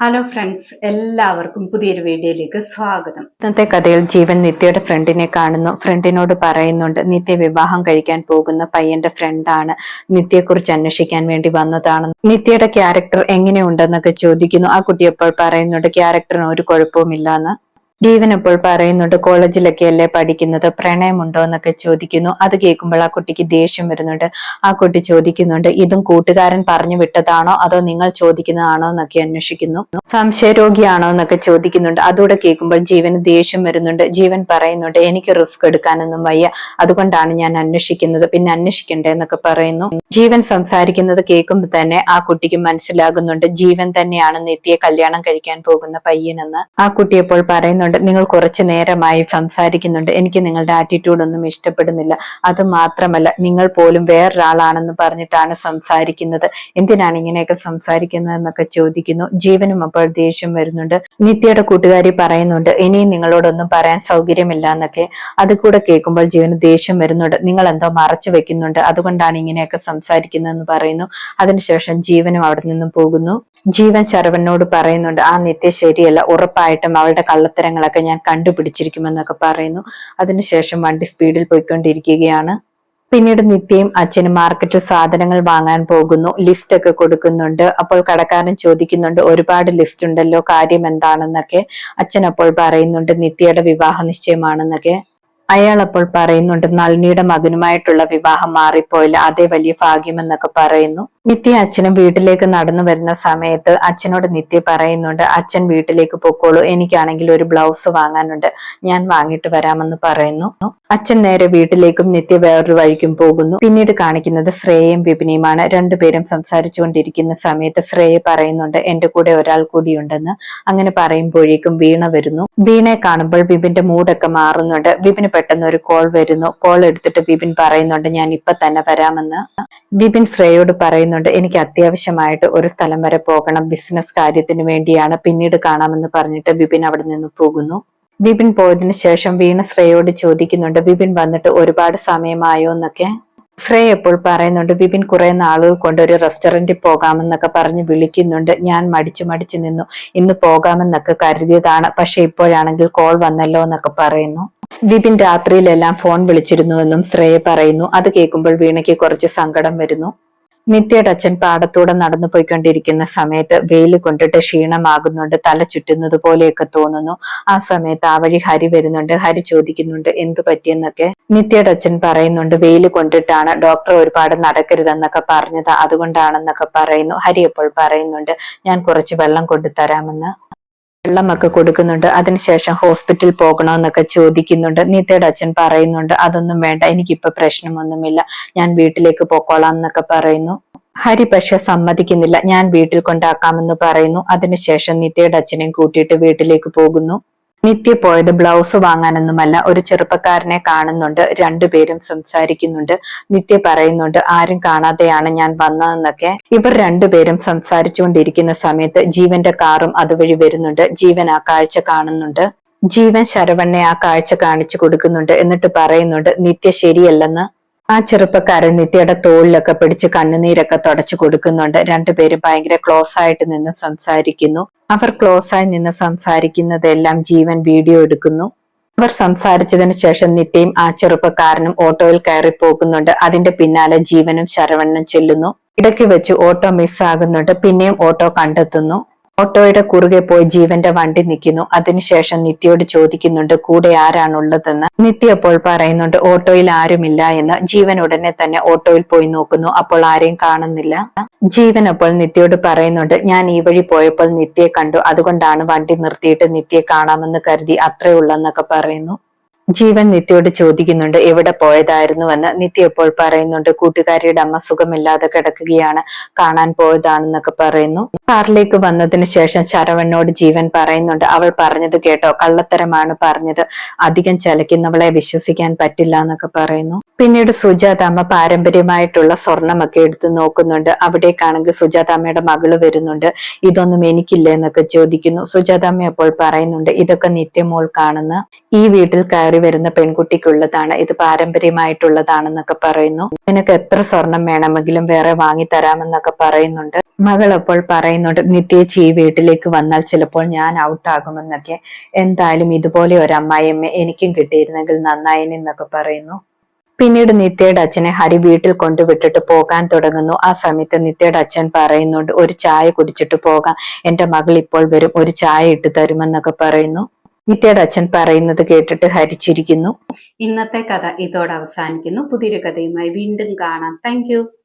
Hello friends എല്ലാവർക്കും പുതിയൊരു വീഡിയോയിലേക്ക് സ്വാഗതം. ഇന്നത്തെ കഥയിൽ ജീവൻ നിത്യയുടെ ഫ്രണ്ടിനെ കാണുന്നു. ഫ്രണ്ടിനോട് പറയുന്നുണ്ട് നിത്യ വിവാഹം കഴിക്കാൻ പോകുന്ന പയ്യന്റെ ഫ്രണ്ടാണ് നിത്യയെക്കുറിച്ച് അന്വേഷിക്കാൻ വേണ്ടി വന്നതാണ്. നിത്യയുടെ ക്യാരക്ടർ എങ്ങനെയുണ്ടെന്നൊക്കെ ചോദിക്കുന്നു. ആ കുട്ടി എപ്പോൾ പറയുന്നുണ്ട് ക്യാരക്ടറിന് ഒരു കുഴപ്പവുമില്ല എന്ന് ജീവൻ അപ്പോൾ പറയുന്നുണ്ട് കോളേജിലൊക്കെ അല്ലേ പഠിക്കുന്നത് പ്രണയമുണ്ടോ എന്നൊക്കെ ചോദിക്കുന്നു. അത് കേൾക്കുമ്പോൾ ആ കുട്ടിക്ക് ദേഷ്യം വരുന്നുണ്ട്. ആ കുട്ടി ചോദിക്കുന്നുണ്ട് ഇതും കൂട്ടുകാരൻ പറഞ്ഞു വിട്ടതാണോ? അതോ നിങ്ങൾ ചോദിക്കുന്നതാണോ എന്നൊക്കെ അന്വേഷിക്കുന്നു. സംശയരോഗിയാണോ എന്നൊക്കെ ചോദിക്കുന്നുണ്ട്. അതോടെ കേൾക്കുമ്പോൾ ജീവന് ദേഷ്യം വരുന്നുണ്ട്. ജീവൻ പറയുന്നുണ്ട് എനിക്ക് റിസ്ക് എടുക്കാനൊന്നും വയ്യ. അതുകൊണ്ടാണ് ഞാൻ അന്വേഷിക്കുന്നത്. പിന്നെ അന്വേഷിക്കണ്ടേ എന്നൊക്കെ പറയുന്നു. ജീവൻ സംസാരിക്കുന്നത് കേൾക്കുമ്പോൾ തന്നെ ആ കുട്ടിക്ക് മനസ്സിലാകുന്നുണ്ട്. ജീവൻ തന്നെയാണ് നിത്യയെ കല്യാണം കഴിക്കാൻ പോകുന്ന പയ്യനെന്ന്. ആ കുട്ടി അപ്പോൾ പറയുന്നുണ്ട് നിങ്ങൾ കുറച്ചു നേരമായി സംസാരിക്കുന്നുണ്ട്. എനിക്ക് നിങ്ങളുടെ ആറ്റിറ്റ്യൂഡ് ഒന്നും ഇഷ്ടപ്പെടുന്നില്ല. അത് മാത്രമല്ല നിങ്ങൾ പോലും വേറൊരാളാണെന്ന് പറഞ്ഞിട്ടാണ് സംസാരിക്കുന്നത്. എന്തിനാണ് ഇങ്ങനെയൊക്കെ സംസാരിക്കുന്നത് എന്നൊക്കെ ചോദിക്കുന്നു. ജീവനും അപ്പോൾ ദേഷ്യം വരുന്നുണ്ട്. നിത്യയുടെ കൂട്ടുകാരി പറയുന്നുണ്ട് ഇനിയും നിങ്ങളോടൊന്നും പറയാൻ സൗകര്യമില്ല എന്നൊക്കെ. അത് കൂടെ കേൾക്കുമ്പോൾ ജീവന് ദേഷ്യം വരുന്നുണ്ട്. നിങ്ങൾ എന്തോ മറച്ചു വെക്കുന്നുണ്ട്. അതുകൊണ്ടാണ് ഇങ്ങനെയൊക്കെ സംസാരിക്കുന്നതെന്ന് പറയുന്നു. അതിനുശേഷം ജീവനും അവിടെ നിന്നും പോകുന്നു. ജീവൻ ശരവനോട് പറയുന്നുണ്ട് ആ നിത്യ ശരിയല്ല ഉറപ്പായിട്ടും അവളുടെ കള്ളത്തരങ്ങളൊക്കെ ഞാൻ കണ്ടുപിടിച്ചിരിക്കുമെന്നൊക്കെ പറയുന്നു. അതിനുശേഷം വണ്ടി സ്പീഡിൽ പോയിക്കൊണ്ടിരിക്കുകയാണ്. പിന്നീട് നിത്യയും അച്ഛനും മാർക്കറ്റിൽ സാധനങ്ങൾ വാങ്ങാൻ പോകുന്നു ലിസ്റ്റ് ഒക്കെ കൊടുക്കുന്നുണ്ട്. അപ്പോൾ കടക്കാരൻ ചോദിക്കുന്നുണ്ട് ഒരുപാട് ലിസ്റ്റ് ഉണ്ടല്ലോ കാര്യം എന്താണെന്നൊക്കെ? അച്ഛൻ അപ്പോൾ പറയുന്നുണ്ട് നിത്യയുടെ വിവാഹ നിശ്ചയമാണെന്നൊക്കെ. അയാൾ അപ്പോൾ പറയുന്നുണ്ട് നളിനിയുടെ മകനുമായിട്ടുള്ള വിവാഹം മാറിപ്പോയില്ല അതേ വലിയ ഭാഗ്യമെന്നൊക്കെ പറയുന്നു. നിത്യ അച്ഛനും വീട്ടിലേക്ക് നടന്നു വരുന്ന സമയത്ത് അച്ഛനോട് നിത്യ പറയുന്നുണ്ട് അച്ഛൻ വീട്ടിലേക്ക് പൊക്കോളൂ എനിക്കാണെങ്കിൽ ഒരു ബ്ലൗസ് വാങ്ങാനുണ്ട് ഞാൻ വാങ്ങിട്ട് വരാമെന്ന് പറയുന്നു. അച്ഛൻ നേരെ വീട്ടിലേക്കും നിത്യ വേറൊരു വഴിക്കും പോകുന്നു. പിന്നീട് കാണിക്കുന്നത് ശ്രേയയും വിപിനിയുമാണ്. രണ്ടുപേരും സംസാരിച്ചുകൊണ്ടിരിക്കുന്ന സമയത്ത് ശ്രേയ പറയുന്നുണ്ട് എന്റെ കൂടെ ഒരാൾ കൂടിയുണ്ടെന്ന്. അങ്ങനെ പറയുമ്പോഴേക്കും വീണ വരുന്നു. വീണയെ കാണുമ്പോൾ വിപിന്റെ മൂടൊക്കെ മാറുന്നുണ്ട്. വിപിന് പെട്ടെന്ന് ഒരു കോൾ വരുന്നു. കോൾ എടുത്തിട്ട് ബിപിൻ പറയുന്നുണ്ട് ഞാൻ ഇപ്പൊ തന്നെ വരാമെന്ന്. ബിപിൻ ശ്രേയോട് പറയുന്നുണ്ട് എനിക്ക് അത്യാവശ്യമായിട്ട് ഒരു സ്ഥലം വരെ പോകണം. ബിസിനസ് കാര്യത്തിന് വേണ്ടിയാണ് പിന്നീട് കാണാമെന്ന് പറഞ്ഞിട്ട് ബിപിൻ അവിടെ നിന്ന് പോകുന്നു. ബിപിൻ പോയതിനു ശേഷം വീണ ശ്രേയോട് ചോദിക്കുന്നുണ്ട് ബിപിൻ വന്നിട്ട് ഒരുപാട് സമയമായോ? എന്നൊക്കെ. ശ്രേയ എപ്പോൾ പറയുന്നുണ്ട് ബിപിൻ കുറെ നാളുകൾ കൊണ്ട് ഒരു റെസ്റ്റോറന്റിൽ പോകാമെന്നൊക്കെ പറഞ്ഞ് വിളിക്കുന്നുണ്ട്. ഞാൻ മടിച്ചു മടിച്ചു നിന്നു. ഇന്ന് പോകാമെന്നൊക്കെ കരുതിയതാണ്. പക്ഷെ ഇപ്പോഴാണെങ്കിൽ കോൾ വന്നല്ലോ എന്നൊക്കെ പറയുന്നു. വിപിൻ രാത്രിയിലെല്ലാം ഫോൺ വിളിച്ചിരുന്നുവെന്നും ശ്രേയ പറയുന്നു. അത് കേൾക്കുമ്പോൾ വീണയ്ക്ക് കുറച്ച് സങ്കടം വരുന്നു. മിത്യയുടെ അച്ഛൻ പാടത്തൂടെ നടന്നു പോയിക്കൊണ്ടിരിക്കുന്ന സമയത്ത് വെയിൽ കൊണ്ടിട്ട് ക്ഷീണമാകുന്നുണ്ട്. തല ചുറ്റുന്നത് പോലെയൊക്കെ തോന്നുന്നു. ആ സമയത്ത് ആ വഴി ഹരി വരുന്നുണ്ട്. ഹരി ചോദിക്കുന്നുണ്ട് എന്തു പറ്റിയെന്നൊക്കെ? നിത്യയുടെ അച്ഛൻ പറയുന്നുണ്ട് വെയിൽ കൊണ്ടിട്ടാണ്. ഡോക്ടർ ഒരുപാട് നടക്കരുതെന്നൊക്കെ പറഞ്ഞത്. അതുകൊണ്ടാണെന്നൊക്കെ പറയുന്നു. ഹരി അപ്പോൾ പറയുന്നുണ്ട് ഞാൻ കുറച്ച് വെള്ളം കൊണ്ടു തരാമെന്ന് വെള്ളമൊക്കെ കൊടുക്കുന്നുണ്ട്. അതിനുശേഷം ഹോസ്പിറ്റലിൽ പോകണമെന്നൊക്കെ ചോദിക്കുന്നുണ്ട്. നീത്തയുടെ അച്ഛൻ പറയുന്നുണ്ട് അതൊന്നും വേണ്ട എനിക്കിപ്പോ പ്രശ്നമൊന്നുമില്ല. ഞാൻ വീട്ടിലേക്ക് പോക്കോളാം എന്നൊക്കെ പറയുന്നു. ഹരി പക്ഷെ സമ്മതിക്കുന്നില്ല. ഞാൻ വീട്ടിൽ കൊണ്ടാക്കാമെന്ന് പറയുന്നു. അതിനുശേഷം നിത്യയുടെ അച്ഛനെയും കൂട്ടിയിട്ട് വീട്ടിലേക്ക് പോകുന്നു. നിത്യ പോയത് ബ്ലൗസ് വാങ്ങാനൊന്നുമല്ല. ഒരു ചെറുപ്പക്കാരനെ കാണുന്നുണ്ട്. രണ്ടുപേരും സംസാരിക്കുന്നുണ്ട്. നിത്യ പറയുന്നുണ്ട് ആരും കാണാതെയാണ് ഞാൻ വന്നതെന്നൊക്കെ. ഇവർ രണ്ടുപേരും സംസാരിച്ചുകൊണ്ടിരിക്കുന്ന സമയത്ത് ജീവന്റെ കാറും അതുവഴി വരുന്നുണ്ട്. ജീവൻ ആ കാഴ്ച കാണുന്നുണ്ട്. ജീവൻ ശരവണ്ണെ ആ കാഴ്ച കാണിച്ചു കൊടുക്കുന്നുണ്ട്. എന്നിട്ട് പറയുന്നുണ്ട് നിത്യ ശരിയല്ലെന്ന്. ആ ചെറുപ്പക്കാരൻ നിത്യയുടെ തോളിലൊക്കെ പിടിച്ച് കണ്ണുനീരൊക്കെ തുടച്ചു കൊടുക്കുന്നുണ്ട്. രണ്ടുപേരും ഭയങ്കര ക്ലോസ് ആയിട്ട് നിന്ന് സംസാരിക്കുന്നു. അവർ ക്ലോസ് ആയി നിന്ന് സംസാരിക്കുന്നതെല്ലാം ജീവൻ വീഡിയോ എടുക്കുന്നു. അവർ സംസാരിച്ചതിന് ശേഷം നിത്യയും ആ ചെറുപ്പക്കാരനും ഓട്ടോയിൽ കയറി പോകുന്നുണ്ട്. അതിന്റെ പിന്നാലെ ജീവനും ശരവണ്ണനും ചെല്ലുന്നു. ഇടയ്ക്ക് വെച്ച് ഓട്ടോ മിസ്സാകുന്നുണ്ട് പിന്നെയും ഓട്ടോ കണ്ടെത്തുന്നു. ഓട്ടോയുടെ കുറുകെ പോയി ജീവന്റെ വണ്ടി നിൽക്കുന്നു. അതിനുശേഷം നിത്യയോട് ചോദിക്കുന്നുണ്ട് കൂടെ ആരാണുള്ളതെന്ന്? നിത്യ അപ്പോൾ പറയുന്നുണ്ട് ഓട്ടോയിൽ ആരുമില്ല എന്ന്. ജീവൻ ഉടനെ തന്നെ ഓട്ടോയിൽ പോയി നോക്കുന്നു. അപ്പോൾ ആരെയും കാണുന്നില്ല. ജീവൻ അപ്പോൾ നിത്യയോട് പറയുന്നുണ്ട് ഞാൻ ഈ വഴി പോയപ്പോൾ നിത്യയെ കണ്ടു. അതുകൊണ്ടാണ് വണ്ടി നിർത്തിയിട്ട് നിത്യയെ കാണാമെന്ന് കരുതി അത്രേ ഉള്ളെന്നൊക്കെ പറയുന്നു. ജീവൻ നിത്യയോട് ചോദിക്കുന്നുണ്ട് എവിടെ പോയതായിരുന്നുവെന്ന്? നിത്യ ഇപ്പോൾ പറയുന്നുണ്ട് കൂട്ടുകാരിയുടെ അമ്മ സുഖമില്ലാതെ കിടക്കുകയാണ് കാണാൻ പോയതാണെന്നൊക്കെ പറയുന്നു. കാറിലേക്ക് വന്നതിന് ശേഷം ശരവണ്ണോട് ജീവൻ പറയുന്നുണ്ട് അവൾ പറഞ്ഞത് കേട്ടോ കള്ളത്തരമാണ് പറഞ്ഞത്. അധികം ചലയ്ക്കുന്നവളെ വിശ്വസിക്കാൻ പറ്റില്ല എന്നൊക്കെ പറയുന്നു. പിന്നീട് സുജാത അമ്മ പാരമ്പര്യമായിട്ടുള്ള സ്വർണമൊക്കെ എടുത്ത് നോക്കുന്നുണ്ട്. അവിടേക്കാണെങ്കിൽ സുജാത അമ്മയുടെ മകൾ വരുന്നുണ്ട്. ഇതൊന്നും എനിക്കില്ല എന്നൊക്കെ ചോദിക്കുന്നു. സുജാത അമ്മ അപ്പോൾ പറയുന്നുണ്ട് ഇതൊക്കെ നിത്യമോൾ കാണുന്ന ഈ വീട്ടിൽ കയറി കൂടി വരുന്ന പെൺകുട്ടിക്കുള്ളതാണ്. ഇത് പാരമ്പര്യമായിട്ടുള്ളതാണെന്നൊക്കെ പറയുന്നു. നിനക്ക് എത്ര സ്വർണം വേണമെങ്കിലും വേറെ വാങ്ങി തരാമെന്നൊക്കെ പറയുന്നുണ്ട്. മകൾ അപ്പോൾ പറയുന്നുണ്ട് നിത്യേച്ചി ഈ വീട്ടിലേക്ക് വന്നാൽ ചിലപ്പോൾ ഞാൻ ഔട്ട് ആകുമെന്നൊക്കെ എന്തായാലും ഇതുപോലെ ഒരു അമ്മായിയമ്മ എനിക്കും കിട്ടിയിരുന്നെങ്കിൽ നന്നായിന് എന്നൊക്കെ പറയുന്നു. പിന്നീട് നിത്യയുടെ അച്ഛനെ ഹരി വീട്ടിൽ കൊണ്ടുവിട്ടിട്ട് പോകാൻ തുടങ്ങുന്നു. ആ സമയത്ത് നിത്യയുടെ അച്ഛൻ പറയുന്നുണ്ട് ഒരു ചായ കുടിച്ചിട്ട് പോകാം. എന്റെ മകൾ ഇപ്പോൾ വരും ഒരു ചായ ഇട്ട് തരുമെന്നൊക്കെ പറയുന്നു. നിത്യയുടെ അച്ഛൻ പറയുന്നത് കേട്ടിട്ട് ഹരിച്ചിരിക്കുന്നു. ഇന്നത്തെ കഥ ഇതോടെ അവസാനിക്കുന്നു. പുതിയൊരു കഥയുമായി വീണ്ടും കാണാം. താങ്ക്